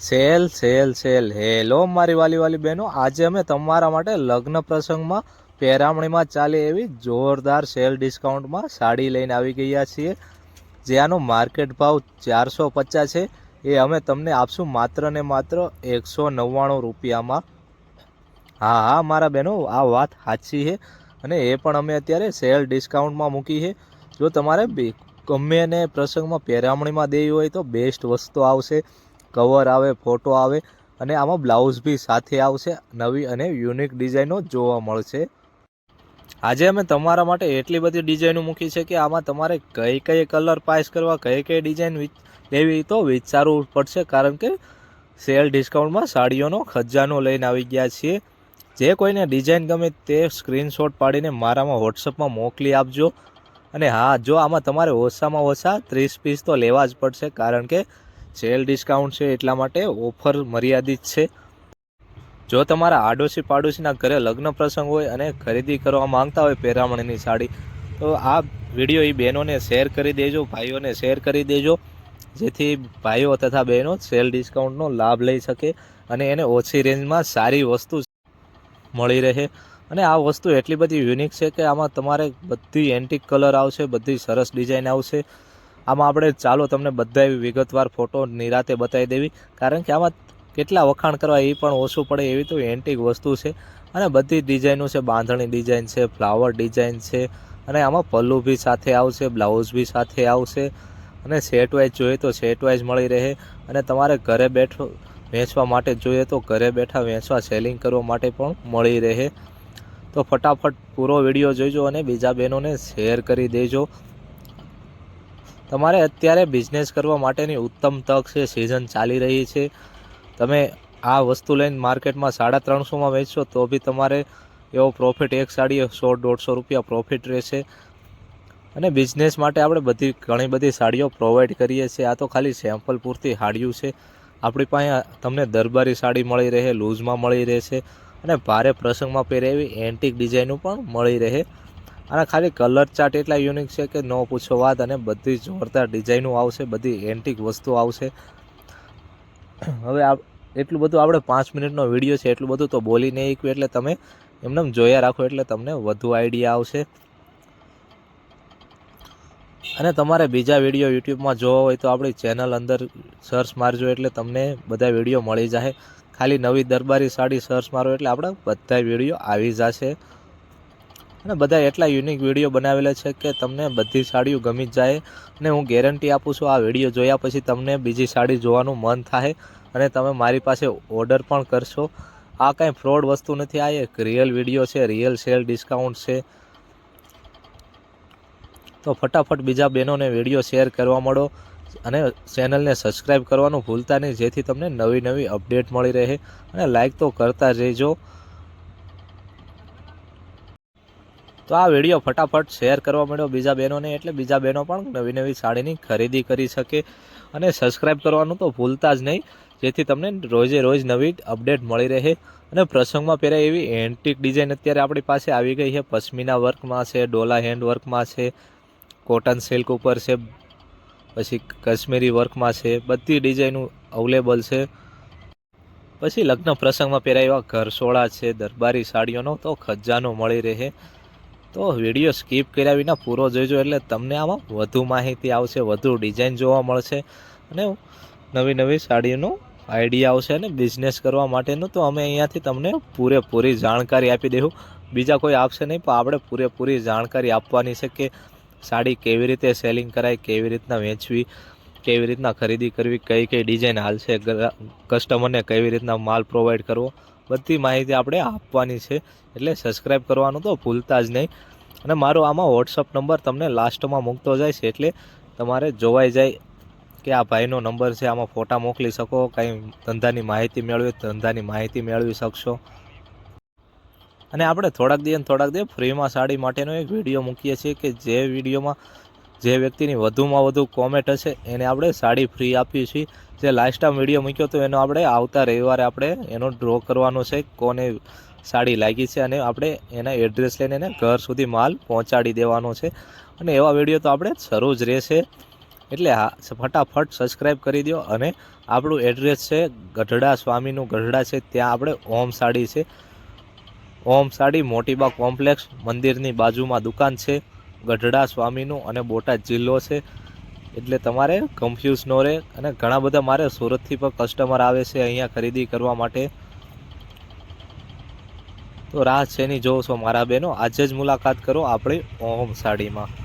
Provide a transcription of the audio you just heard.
Sale sale sale. Hello, મારી વાલી વાલી બહેનો. આજે અમે તમારા માટે લગ્ન પ્રસંગમાં પહેરામણીમાં ચાલે એવી જોરદાર સેલ ડિસ્કાઉન્ટમાં સાડી લઈને આવી ગયા છીએ. જેનો માર્કેટ ભાવ ચારસો પચાસ છે. એ અમે તમને આપશું માત્ર ને માત્ર એકસો નવ્વાણું રૂપિયામાં. હા હા, મારા બહેનો, આ વાત સાચી છે. અને એ પણ અમે અત્યારે સેલ ડિસ્કાઉન્ટમાં મૂકી છે. જો તમારે ગમે ને પ્રસંગમાં પહેરામણીમાં દેવી હોય તો બેસ્ટ વસ્તુ આવશે. કવર આવે ફોટો આવે અને આમાં બ્લાઉઝ બી સાથે આવશે, નવી અને યુનિક ડિઝાઇનો જોવા મળશે. આજે અમે તમારા માટે એટલી બધી ડિઝાઇનો મૂકી છે કે આમાં તમારે કઈ કઈ કલર પાસ કરવા, કઈ કઈ ડિઝાઇન લેવી તો વિચારવું પડશે કારણ કે સેલ ડિસ્કાઉન્ટમાં સાડીઓનો ખજાનો લઈને આવી ગયા છીએ. જે કોઈને ડિઝાઇન ગમે તે સ્ક્રીનશોટ પાડીને મારામાં વોટ્સઅપમાં મોકલી આપજો. અને હા, જો આમાં તમારે ઓછામાં ઓછા ત્રીસ પીસ તો લેવા જ પડશે કારણ કે સેલ ડિસ્કાઉન્ટ છે એટલા માટે ઓફર મર્યાદિત છે. જો તમારા આડોશી પાડોશીના ઘરે લગ્ન પ્રસંગ હોય અને ખરીદી કરવા માંગતા હોય પહેરામણીની સાડી, તો આ વીડિયો એ બહેનોને શેર કરી દેજો, ભાઈઓને શેર કરી દેજો, જેથી ભાઈઓ તથા બહેનો સેલ ડિસ્કાઉન્ટનો લાભ લઈ શકે અને એને ઓછી રેન્જમાં સારી વસ્તુ મળી રહે. અને આ વસ્તુ એટલી બધી યુનિક છે કે આમાં તમારે બધી એન્ટિક કલર આવશે, બધી સરસ ડિઝાઇન આવશે. આમાં આપણે ચાલો તમને બધા એવી વિગતવાર ફોટો નિરાતે બતાવી દેવી. કારણ કે આમાં કેટલા વખાણ કરવા એ પણ ઓછું પડે એવી તો એન્ટિક વસ્તુ છે. અને બધી ડિઝાઇનો છે, બાંધણી ડિઝાઇન છે ફ્લાવર ડિઝાઇન છે. અને આમાં પલ્લુ બી સાથે આવશે બ્લાઉઝ બી સાથે આવશે. અને સેટ વાઇઝ જોઈએ તો સેટ વાઇઝ મળી રહે. અને તમારે ઘરે બેઠો વેચવા માટે જોઈએ તો ઘરે બેઠા વેચવા સેલિંગ કરવા માટે પણ મળી રહે. તો ફટાફટ પૂરો વીડિયો જોઈજો અને બીજા બહેનોને શેર કરી દેજો. તમારે અત્યારે બિઝનેસ કરવા માટેની ઉત્તમ તક છે સિઝન ચાલી રહી છે. તમે આ વસ્તુ લઈને માર્કેટમાં સાડા ત્રણસોમાં વેચશો તો બી તમારે એવો પ્રોફિટ એક સાડી સો, દોઢસો રૂપિયા પ્રોફિટ રહેશે. અને બિઝનેસ માટે આપણે બધી, ઘણી બધી સાડીઓ પ્રોવાઈડ કરીએ છીએ. આ તો ખાલી સેમ્પલ પૂરતી સાડીઓ છે. આપણી પાસે તમને દરબારી સાડી મળી રહે, લૂઝમાં મળી રહેશે. અને ભારે પ્રસંગમાં પહેરે એવી એન્ટિક ડિઝાઇનો પણ મળી રહે. અને ખાલી કલર ચાર્ટ એટલા યુનિક છે કે ન પૂછો વાત અને બધી જોરદાર ડિઝાઇનો આવશે, બધી એન્ટિક વસ્તુ આવશે. હવે આ, એટલું બધું આપણે પાંચ મિનિટનો વીડિયો છે, એટલું બધું તો બોલી નહીં શીખવું એટલે તમે એમને જોયા રાખો, એટલે તમને વધુ આઈડિયા આવશે. અને તમારે બીજા વીડિયો યુટ્યુબમાં જોવા હોય તો આપણી ચેનલ અંદર સર્ચ મારજો, એટલે તમને બધા વીડિયો મળી જાય ખાલી નવી દરબારી સાડી સર્ચ મારો, એટલે આપણા બધા વીડિયો આવી જશે. અને બધા એટલા યુનિક વીડિયો બનાવેલા છે કે તમને બધી સાડીઓ ગમી જાય અને હું ગેરંટી આપું છું આ વીડિયો જોયા પછી તમને બીજી સાડી જોવાનું મન થાય અને તમે મારી પાસે ઓર્ડર પણ કરશો. આ કાંઈ ફ્રોડ વસ્તુ નથી, આ એક રિયલ વીડિયો છે રિયલ સેલ ડિસ્કાઉન્ટ છે. તો ફટાફટ બીજા બહેનોને વીડિયો શેર કરવા મળો અને ચેનલને સબસ્ક્રાઈબ કરવાનું ભૂલતા નહીં, જેથી તમને નવી નવી અપડેટ મળી રહે અને લાઈક તો કરતા રહેજો. તો આ વીડિયો ફટાફટ શેર કરવા મળ્યો. બીજા બહેનોને એટલે બીજા બહેનો પણ નવી નવી સાડીની ખરીદી કરી શકે અને સબસ્ક્રાઈબ કરવાનું તો ભૂલતા જ નહીં. જેથી તમને રોજે રોજ નવી અપડેટ મળી રહે અને પ્રસંગમાં પહેરાય એવી એન્ટિક ડિઝાઇન અત્યારે આપણી પાસે આવી ગઈ છે. પશ્મિના વર્કમાં છે, ડોલા હેન્ડ વર્કમાં છે કોટન સિલ્ક ઉપર છે, પછી કાશ્મીરી વર્કમાં છે, બધી ડિઝાઇનો અવેલેબલ છે. પછી લગ્ન પ્રસંગમાં પહેરાય એવા ઘરસોળા છે, દરબારી સાડીઓનો તો ખજાનો મળી રહે. તો વીડિયો સ્કીપ કર્યા વિના પૂરો જોઈજો એટલે તમને આમાં વધુ માહિતી આવશે, વધુ ડિઝાઇન જોવા મળશે અને નવી નવી સાડીનું આઈડિયા આવશે અને બિઝનેસ કરવા માટેનું. તો અમે અહીંયાથી તમને પૂરેપૂરી જાણકારી આપી દઈશું બીજા કોઈ આપશે નહીં, પણ આપણે પૂરેપૂરી જાણકારી આપવાની છે કે સાડી કેવી રીતે સેલિંગ કરાય, કેવી રીતના વેચવી, કેવી રીતના ખરીદી કરવી, કઈ કઈ ડિઝાઇન હાલશે કસ્ટમરને કેવી રીતના માલ પ્રોવાઈડ કરવો. બધી માહિતી આપણે આપવાની છે. એટલે સબસ્ક્રાઈબ કરવાનું તો ભૂલતા જ નહીં. અને મારો આમાં વોટ્સઅપ નંબર તમને લાસ્ટમાં મૂકતો જાય છે. એટલે તમારે જોવાઈ જાય કે આ ભાઈનો નંબર છે, આમાં ફોટા મોકલી શકો, કાંઈ ધંધાની માહિતી મેળવી ધંધાની માહિતી મેળવી શકશો. અને આપણે થોડાક દિવસ થોડાક દિવસ ફ્રીમાં સાડી માટેનો એક વીડિયો મૂકીએ છીએ કે જે વિડીયોમાં જે વ્યક્તિની વધુમાં વધુ કોમેન્ટ હશે, એને આપણે સાડી ફ્રી આપીએ છીએ. જે લાસ્ટ ટાઈમ વીડિયો મૂક્યો હતો, એનો આપણે આવતા રવિવારે આપણે એનો ડ્રો કરવાનો છે, કોને સાડી લાગી છે અને આપણે એના એડ્રેસ લઈને એને ઘર સુધી માલ પહોંચાડી દેવાનો છે. અને એવા વીડિયો તો આપણે શરૂ જ રહેશે. એટલે હા, ફટાફટ સબસ્ક્રાઈબ કરી દો અને આપણું એડ્રેસ છે ગઢડા સ્વામીનું ગઢડા છે, ત્યાં આપણે ઓમ સાડી છે. ઓમ સાડી મોટીબા કોમ્પ્લેક્સ મંદિરની બાજુમાં દુકાન છે. ગઢડા, સ્વામીનું અને બોટાદ જિલ્લો છે. એટલે તમારે કન્ફ્યુઝ ન રહે અને ઘણા બધા મારે સુરતથી પણ કસ્ટમર આવે છે અહીંયા ખરીદી કરવા માટે. તો રાહ છે નહીં જોવો છો મારા બહેનો? આજે જ મુલાકાત કરો આપણી ઓમ સાડીમાં.